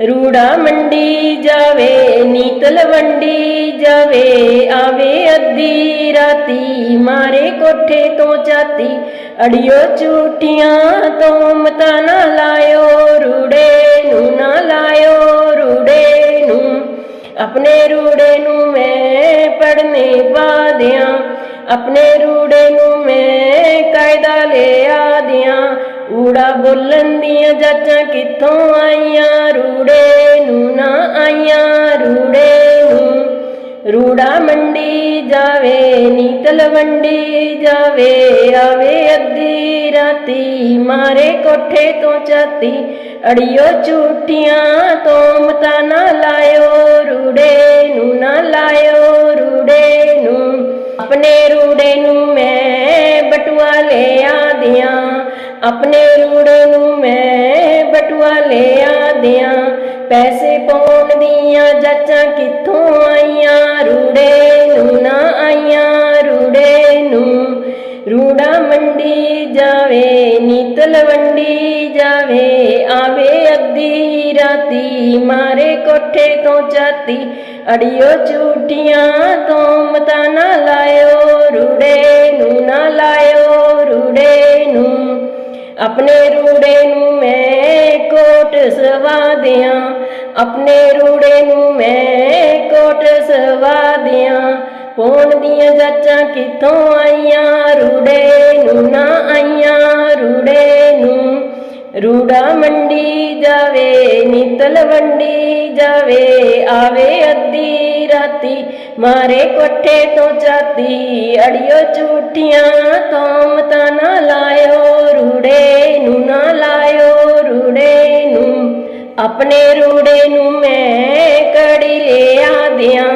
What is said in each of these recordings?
ਰੂੜਾ ਮੰਡੀ ਜਾਵੇ, ਨੀਤਲ ਵੰਡੀ ਜਾਵੇ, ਆਵੇ ਅੱਧੀ ਰਾਤੀ, ਮਾਰੇ ਕੋਠੇ ਤੋਂ ਜਾਤੀ ਅੜਿਓ ਝੂਠੀਆਂ ਤੋਂ ਮਤਾ ਨਾ ਲਾਇਓ, ਰੂੜੇ ਨੂੰ ਨਾ ਲਾਇਓ, ਰੂੜੇ ਨੂੰ, ਆਪਣੇ ਰੂੜੇ ਨੂੰ ਮੈਂ ਪੜਨੇ ਪਾ ਦਿਆਂ, ਆਪਣੇ ਰੂੜੇ ਨੂੰ ਮੈਂ ਕਾਇਦਾ ਲਿਆ ਦਿਆਂ ਊੜਾ ਬੋਲਣ ਦੀਆਂ ਜਾਚਾਂ ਕਿੱਥੋਂ ਆਈਆਂ? ਰੂੜੇ ਨੂੰ ਨਾ ਆਈਆਂ, ਰੂੜੇ ਨੂੰ। ਰੂੜਾ ਮੰਡੀ ਜਾਵੇ, ਨੀਤਲ ਮੰਡੀ ਜਾਵੇ, ਆਵੇ ਅੱਧੀ ਰਾਤੀ। ਮਾਰੇ ਕੋਠੇ ਤੋਂ ਚਾਤੀ, ਅੜਿਓ ਝੂਠੀਆਂ ਤੋਂ ਆਪਣੇ ਰੂੜੇ ਨੂੰ ਮੈਂ ਬਟੂਆ ਲਿਆ ਦਿਆਂ। ਪੈਸੇ ਪਾਉਣ ਦੀਆਂ ਜਾਚਾਂ ਕਿੱਥੋਂ ਆਈਆਂ? ਰੂੜੇ ਨੂੰ ਨਾ ਆਈਆਂ, ਰੂੜੇ ਨੂੰ। ਰੂੜਾ ਮੰਡੀ ਜਾਵੇ, ਨੀਤਲ ਵੰਡੀ ਜਾਵੇ। ਆਵੇ ਅੱਧੀ ਰਾਤੀ, ਮਾਰੇ ਕੋਠੇ ਤੋਂ ਜਾਤੀ ਅੜਿਓ ਝੂਠੀਆਂ ਤੋਂ ਮਤਾ ਨਾ ਲਾਇਓ। ਆਪਣੇ ਰੂੜੇ ਨੂੰ ਮੈਂ ਕੋਟ ਸਵਾ ਦਿਆਂ। ਆਪਣੇ ਰੂੜੇ ਨੂੰ ਮੈਂ ਕੋਟ ਸਵਾ ਦਿਆਂ। ਹੋਣ ਦੀਆਂ ਜਾਚਾਂ ਕਿੱਥੋਂ ਆਈਆਂ? ਰੂੜੇ ਨੂੰ ਨਾ ਆਈਆਂ, ਰੂੜੇ ਰੂੜਾ ਮੰਡੀ ਜਾਵੇ, ਨੀਤਲ ਵੰਡੀ ਜਾਵੇ, ਆਵੇ ਅੱਧੀ ਰਾਤੀ। ਮਾਰੇ ਕੋਠੇ ਤੋਂ ਚਾਤੀ, ਅੜਿਓ ਝੂਠੀਆਂ ਤੋਂ ਮਤਾ ਨਾ ਲਾਇਓ, ਰੂੜੇ ਨੂੰ ਨਾ ਲਾਇਓ, ਰੂੜੇ ਨੂੰ। ਆਪਣੇ ਰੂੜੇ ਨੂੰ ਮੈਂ ਕੜੀ ਲਿਆ ਦਿਆਂ,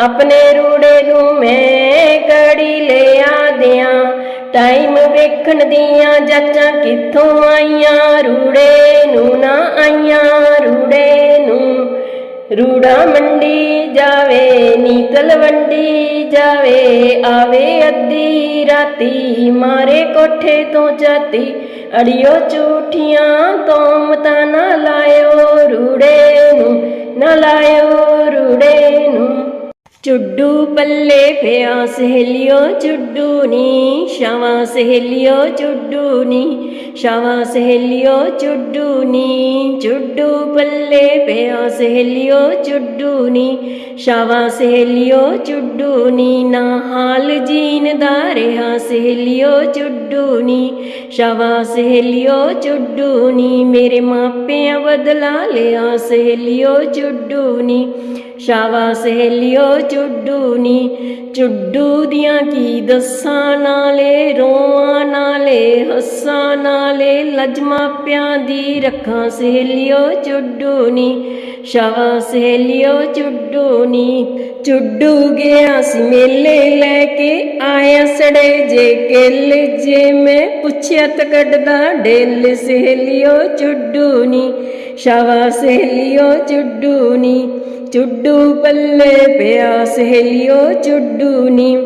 ਆਪਣੇ ਰੂੜੇ ਨੂੰ ਮੈਂ ਕੜੀ ਲਿਆ ਦਿਆਂ। ਟਾਈਮ ਵੇਖਣ ਦੀਆਂ ਜਾਚਾਂ ਕਿੱਥੋਂ ਆਈਆਂ? ਰੂੜੇ ਨੂੰ ਨਾ ਆਈਆਂ, ਰੂੜੇ ਨੂੰ। ਰੂੜਾ ਮੰਡੀ ਜਾਵੇ ਨੀਤਲ ਵੰਡੀ ਜਾਵੇ। ਆਵੇ ਅੱਧੀ ਰਾਤੀ, ਮਾਰੇ ਕੋਠੇ ਤੋਂ ਜਾਤੀ। ਅੜਿਓ ਝੂਠੀਆਂ ਤੋਂ ਮਤਾ ਨਾ ਲਾਇਓ ਰੂੜੇ ਨੂੰ, ਨਾ ਲਾਇਓ ਰੂੜੇ ਨੂੰ। ਚੁੱਡੂ ਪੱਲੇ ਪਿਆ ਸਹੇਲਿਓ ਚੁੱਡੂ ਨੀ ਸ਼ਾਵਾ ਸਹੇਲਿਓ ਚੁੱਡੂ ਨੀ ਸ਼ਾਵਾ ਸਹੇਲਿਓ ਚੁੱਡੂ ਨੀ। ਚੁੱਡੂ ਪੱਲੇ ਪਿਆ ਸਹੇਲਿਓ ਚੁੱਡੂ ਨੀ, ਸ਼ਾਵਾ ਸਹੇਲਿਓ ਚੁੱਡੂ ਨੀ, ਨਾ ਹਾਲ ਜੀਨ ਦਾ ਰਿਹਾ ਸਹੇਲਿਓ ਚੁੱਡੂ ਨੀ, ਸ਼ਾਵਾ ਸਹੇਲਿਓ ਮੇਰੇ ਮਾਪਿਆਂ ਬਦਲਾ ਲਿਆ ਸਹੇਲਿਓ ਚੁੱਡੂ ਨੀ, ਸ਼ਾਵਾ ਸਹੇਲਿਓ ਚੁੱਡੂ ਨੀ ਚੁੱਡੂ ਦੀਆਂ ਕੀ ਦੱਸਾਂ ਨਾਲੇ, ਰੋਵਾਂ ਨਾਲੇ, ਹੱਸਾਂ ਨਾਲੇ, ਲਜਮਾ ਪਿਆਂ ਦੀ ਰੱਖਾਂ ਸਹੇਲੀ ਚੁੱਡੂ ਨੀ ਸ਼ਾਵਾ ਸਹੇਲਿਓ ਚੁੱਡੂ ਨੀ। ਚੁੱਡੂ ਗਿਆ ਸੀ ਮੇਲੇ ਲੈ ਕੇ, ਆਇਆ ਸੜੇ ਜੇ ਕਿੱਲ। ਜੇ ਮੈਂ ਪੁੱਛਿਆ ਤਾਂ ਕੱਢਦਾ ਢੇਲ ਸਹੇਲਿਓ ਚੁੱਡੂ ਨੀ। ਸ਼ਾਵਾ ਸਹੇਲਿਓ ਚੁੱਡੂ ਨੀ ਚੁੱਡੂ ਪੱਲੇ ਪਿਆ ਸਹੇਲਿਓ ਚੁੱਡੂ ਨੀ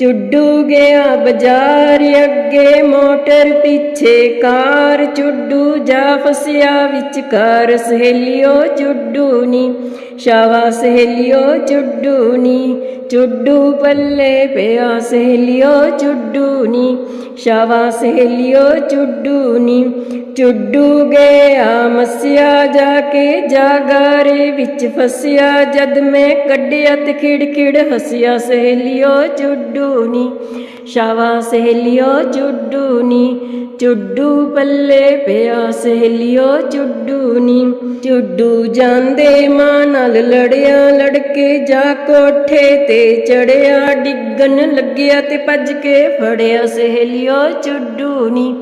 ਚੁੱਡੂ ਗਿਆ ਬਾਜ਼ਾਰ, ਅੱਗੇ ਮੋਟਰ ਪਿੱਛੇ ਕਾਰ, ਚੁੱਡੂ ਜਾ ਫਸਿਆ ਵਿਚਕਾਰ ਸਹੇਲਿਓ ਚੁੱਡੂ ਨੀ ਸ਼ਾਵਾ ਸਹੇਲਿਓ ਚੁੱਡੂ ਨੀ ਚੁੱਡੂ ਪੱਲੇ ਪਿਆ ਸਹੇਲਿਓ ਚੁੱਡੂ ਨੀ, ਸ਼ਾਵਾ ਸਹੇਲਿਓ ਚੁੱਡੂ ਨੀ। ਚੁੱਡੂ ਗਿਆ ਮਸਿਆ ਜਾ ਕੇ ਜਾਗਾਰੇ ਵਿੱਚ ਫਸਿਆ, ਜਦ ਮੈਂ ਕੱਢਿਆ ਤੇ ਖਿੜ ਹੱਸਿਆ, ਸਹੇਲਿਓ ਚੁੱਡੂ ਨੀ। ਸ਼ਾਵਾ ਸਹੇਲਿਓ ਚੁੱਡੂ ਨੀ। ਚੁੱਡੂ ਪੱਲੇ ਪਿਆ ਸਹੇਲਿਓ ਚੁੱਡੂ ਨੀ। ਚੁੱਡੂ ਜਾਂਦੇ ਮਾਂ ਨਾਲ ਲੜਿਆ, ਲੜਕੇ ਜਾ ਕੋਠੇ ਤੇ ਚੜਿਆ। ਡਿੱਗਣ ਲੱਗਿਆ ਤੇ ਭੱਜ ਕੇ ਫੜਿਆ ਸਹੇਲਿਓ ਚੁੱਡੂ ਨੀ।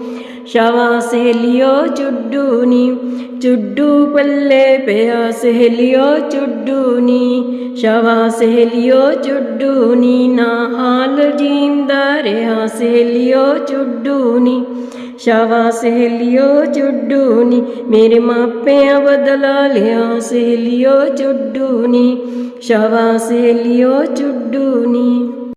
ਸ਼ਾਵਾ ਸਹੇਲਿਓ ਚੁੱਡੂ ਨੀ। ਚੁੱਡੂ ਪੱਲੇ ਪਿਆ ਸਹੇਲਿਓ ਚੁੱਡੂ ਨੀ। ਸ਼ਾਵਾ ਸਹੇਲਿਓ ਚੁੱਡੂ ਨੀ। ਨਾ ਹਾਲ ਜੀਂਦਾ ਰਿਹਾ ਸਹੇਲਿਓ ਚੁੱਡੂ ਨੀ। ਸ਼ਾਵਾ ਸਹੇਲਿਓ ਚੁੱਡੂ ਨੀ। ਮੇਰੇ ਮਾਪਿਆਂ ਬਦਲਾ ਲਿਆ ਸਹੇਲਿਓ ਚੁੱਡੂ ਨੀ। ਸ਼ਾਵਾ ਸਹੇਲਿਓ ਚੁੱਡੂ ਨੀ।